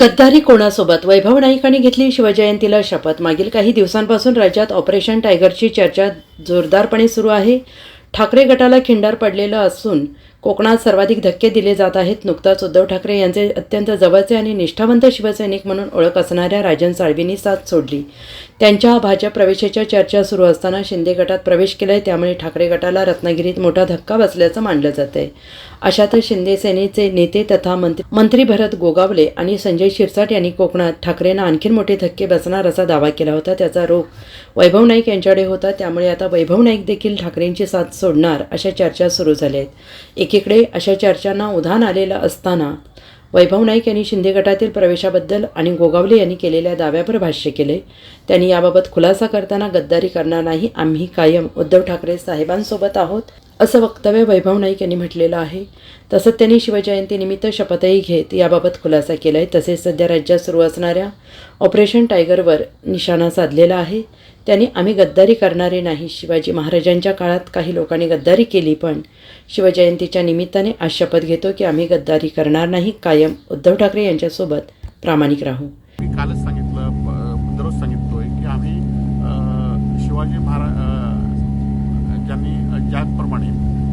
गद्दारी कोणासोबत? वैभव नाईकांनी घेतली शिवजयंतीला शपथ. मागील काही दिवसांपासून राज्यात ऑपरेशन टायगरची चर्चा जोरदारपणे सुरू आहे. ठाकरे गटाला खिंडार पडलेलं असून कोकणात सर्वाधिक धक्के दिले जात आहेत. नुकताच उद्धव ठाकरे यांचे अत्यंत जवळचे आणि निष्ठावंत शिवसैनिक म्हणून ओळख असणाऱ्या राजन साळवींनी साथ सोडली. त्यांच्या भाजप प्रवेशाच्या चर्चा सुरू असताना शिंदे गटात प्रवेश केलाय त्यामुळे ठाकरे गटाला रत्नागिरीत मोठा धक्का बसल्याचं मानलं जात आहे अशातच शिंदे सेनेचे नेते तथा मंत्री मंत्री भरत गोगावले आणि संजय शिरसाट यांनी कोकणात ठाकरेंना आणखीन मोठे धक्के बसणार असा दावा केला होता. त्याचा रोख वैभव नाईक यांच्याकडे होता. त्यामुळे आता वैभव नाईक देखील ठाकरेंची साथ सोडणार अशा चर्चा सुरू झाल्या आहेत एकीकडे अशा चर्चांना उधाण आलेलं असताना वैभव नाईक यांनी शिंदे गटातील प्रवेशाबद्दल आणि गोगावले यांनी केलेल्या दाव्यावर भाष्य केले. त्यांनी याबाबत खुलासा करताना गद्दारी करणार नाही. आम्ही कायम उद्धव ठाकरे साहेबांसोबत आहोत. असं वक्तव्य वैभव नाईक यांनी म्हटलेलं आहे. तसंच त्यांनी शिवजयंतीनिमित्त शपथही घेत याबाबत खुलासा केला आहे तसेच सध्या राज्यात सुरू असणाऱ्या ऑपरेशन टायगरवर निशाणा साधलेला आहे. त्यांनी आम्ही गद्दारी करणारे नाही. शिवाजी महाराजांच्या काळात काही लोकांनी गद्दारी केली पण शिवजयंतीच्या निमित्ताने आज शपथ घेतो की आम्ही गद्दारी करणार नाही. कायम उद्धव ठाकरे यांच्यासोबत प्रामाणिक राहू. मी कालच सांगितलं दररोज सांगितलोय की आम्ही शिवाजी महाराज ज्यांनी ज्याप्रमाणे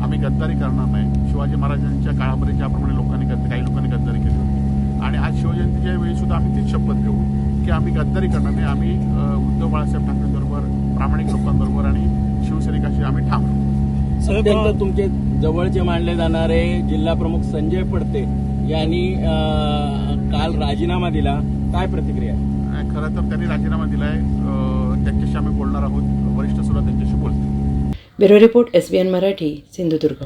आम्ही गद्दारी करणार नाही. शिवाजी महाराजांच्या काळामध्ये ज्याप्रमाणे लोकांनी गद्द काही लोकांनी गद्दारी केली होती. आणि आज शिवजयंतीच्या वेळी सुद्धा आम्ही तीच शपथ घेऊ की आम्ही गद्दारी करणार नाही. आम्ही उद्धव बाळासाहेब ठाकरेंबरोबर प्रामाणिक लोकांबरोबर आणि शिवसैनिकाशी आम्ही ठाम राहू अत्यंत तुमचे जवळचे मानले जाणारे जिल्हा प्रमुख संजय पडते यांनी काल राजीनामा दिला. काय प्रतिक्रिया खरं तर त्यांनी राजीनामा दिलाय. त्यांच्याशी आम्ही बोलणार आहोत. वरिष्ठ सुद्धा त्यांच्याशी बोलतील. Bureau report S B N Marathi Sindhudurg.